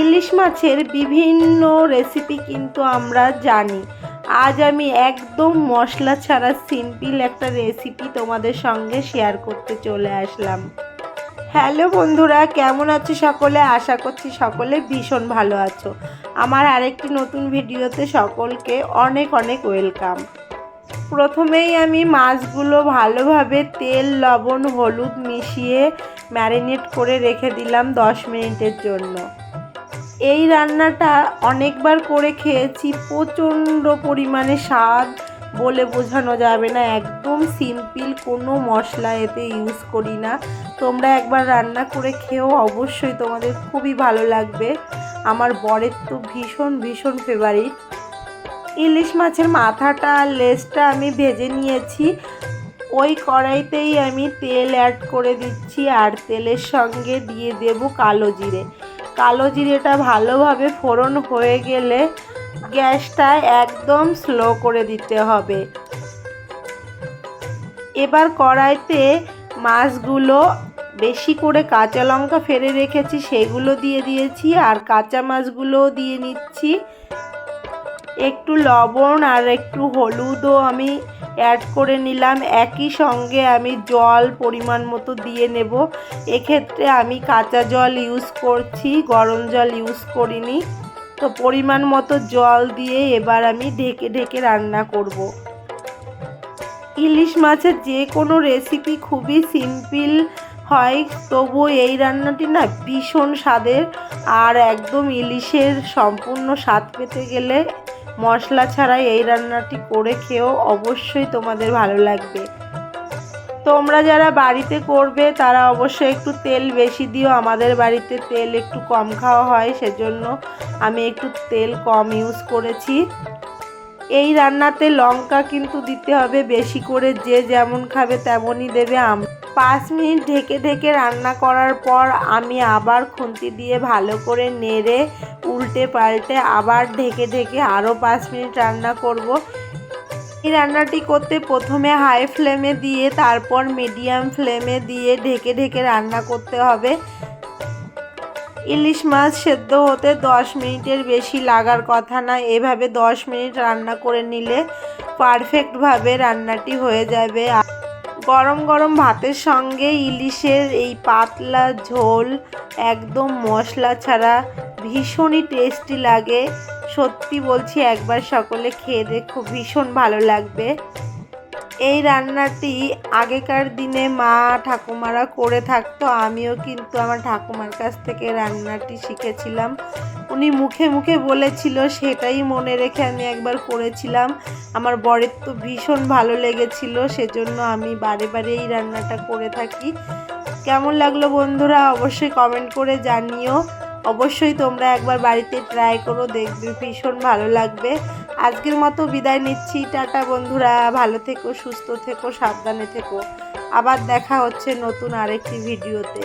ইলিশ মাছের বিভিন্ন রেসিপি কিন্তু আমরা জানি। আজ আমি একদম মশলা ছাড়া সিম্পল একটা রেসিপি তোমাদের সঙ্গে শেয়ার করতে চলে আসলাম। হ্যালো বন্ধুরা, কেমন আছো সকলে? আশা করছি সকলে ভীষণ ভালো আছো। আমার আরেকটি নতুন ভিডিওতে সকলকে অনেক অনেক ওয়েলকাম প্রথমেই আমি মাছগুলো ভালোভাবে তেল, লবণ, হলুদ মিশিয়ে ম্যারিনেট করে রেখে দিলাম দশ মিনিটের জন্য। এই রান্নাটা অনেকবার করে খেয়েছি, প্রচণ্ড পরিমাণে স্বাদ বলে বোঝানো যাবে না। একদম সিম্পল কোনো মশলা এতে ইউজ করি না। তোমরা একবার রান্না করে খেয়েও অবশ্যই তোমাদের খুবই ভালো লাগবে। আমার বরের তো ভীষণ ভীষণ ফেভারিট ইলিশ মাছের মাথাটা আর লেজটা আমি ভেজে নিয়েছি। ওই কড়াইতেই আমি তেল অ্যাড করে দিচ্ছি আর তেলের সঙ্গে দিয়ে দেব কালো জিরে। কালো জিরেটা ভালোভাবে ফোড়ন হয়ে গেলে গ্যাসটা একদম স্লো করে দিতে হবে। এবার কড়াইতে মাছগুলো বেশি করে কাঁচা লঙ্কা ফেলে রেখেছি, সেগুলো দিয়ে দিয়েছি আর কাঁচা মাছগুলোও দিয়ে নিচ্ছি। একটু লবণ আর একটু হলুদও আমি অ্যাড করে নিলাম। একই সঙ্গে আমি জল পরিমাণ মতো দিয়ে নেব। এক্ষেত্রে আমি কাঁচা জল ইউজ করছি, গরম জল ইউজ করিনি। তো পরিমাণ মতো জল দিয়ে এবার আমি ঢেকে ঢেকে রান্না করব। ইলিশ মাছের যে কোনো রেসিপি খুবই সিম্পল হয়, তবু এই রান্নাটি না ভীষণ স্বাদের। আর একদম ইলিশের সম্পূর্ণ স্বাদ পেতে গেলে মশলা ছাড়াই এই রান্নাটি করে খেয়েও অবশ্যই তোমাদের ভালো লাগবে। তোমরা যারা বাড়িতে করবে, তারা অবশ্যই একটু তেল বেশি দিও। আমাদের বাড়িতে তেল একটু কম খাওয়া হয়, সেজন্য আমি একটু তেল কম ইউজ করেছি। এই রান্নাতে লঙ্কা কিন্তু দিতে হবে, বেশি করে যে যেমন খাবে তেমনই দেবে আম পাঁচ মিনিট ঢেকে ঢেকে রান্না করার পর আমি আবার খুন্তি দিয়ে ভালো করে নেড়ে, উল্টে পাল্টে আবার ঢেকে ঢেকে আরও পাঁচ মিনিট রান্না করব। এই রান্নাটি করতে প্রথমে হাই ফ্লেমে দিয়ে, তারপর মিডিয়াম ফ্লেমে দিয়ে ঢেকে ঢেকে রান্না করতে হবে। ইলিশ মাছ সেদ্ধ হতে দশ মিনিটের বেশি লাগার কথা না, এভাবে দশ মিনিট রান্না করে নিলে পারফেক্টভাবে রান্নাটি হয়ে যাবে। গরম গরম ভাতের সঙ্গে ইলিশের এই পাতলা ঝোল, একদম মশলা ছাড়া ভীষণই টেস্টি লাগে। সত্যি বলছি, একবার সকলে খেয়ে দেখো, ভীষণ ভালো লাগবে। এই রান্নাটি আগেকার দিনে মা ঠাকুমারা করে থাকতো, আমিও কিন্তু আমার ঠাকুমার কাছ থেকে রান্নাটি শিখেছিলাম। উনি মুখে মুখে বলেছিল, সেটাই মনে রেখে আমি একবার করেছিলাম। আমার বরের তো ভীষণ ভালো লেগেছিল, সেজন্য আমি বারে বারে এই রান্নাটা করে থাকি। কেমন লাগল বন্ধুরা, অবশ্যই কমেন্ট করে জানিও। অবশ্যই তোমরা একবার বাড়িতে ট্রাই করো, দেখবে ভীষণ ভালো লাগবে। আজকের মতো বিদায় নিচ্ছি, টাটা বন্ধুরা, ভালো থেকো, সুস্থ থেকো, সাবধানে থেকো। আবার দেখা হচ্ছে নতুন আরেকটি ভিডিওতে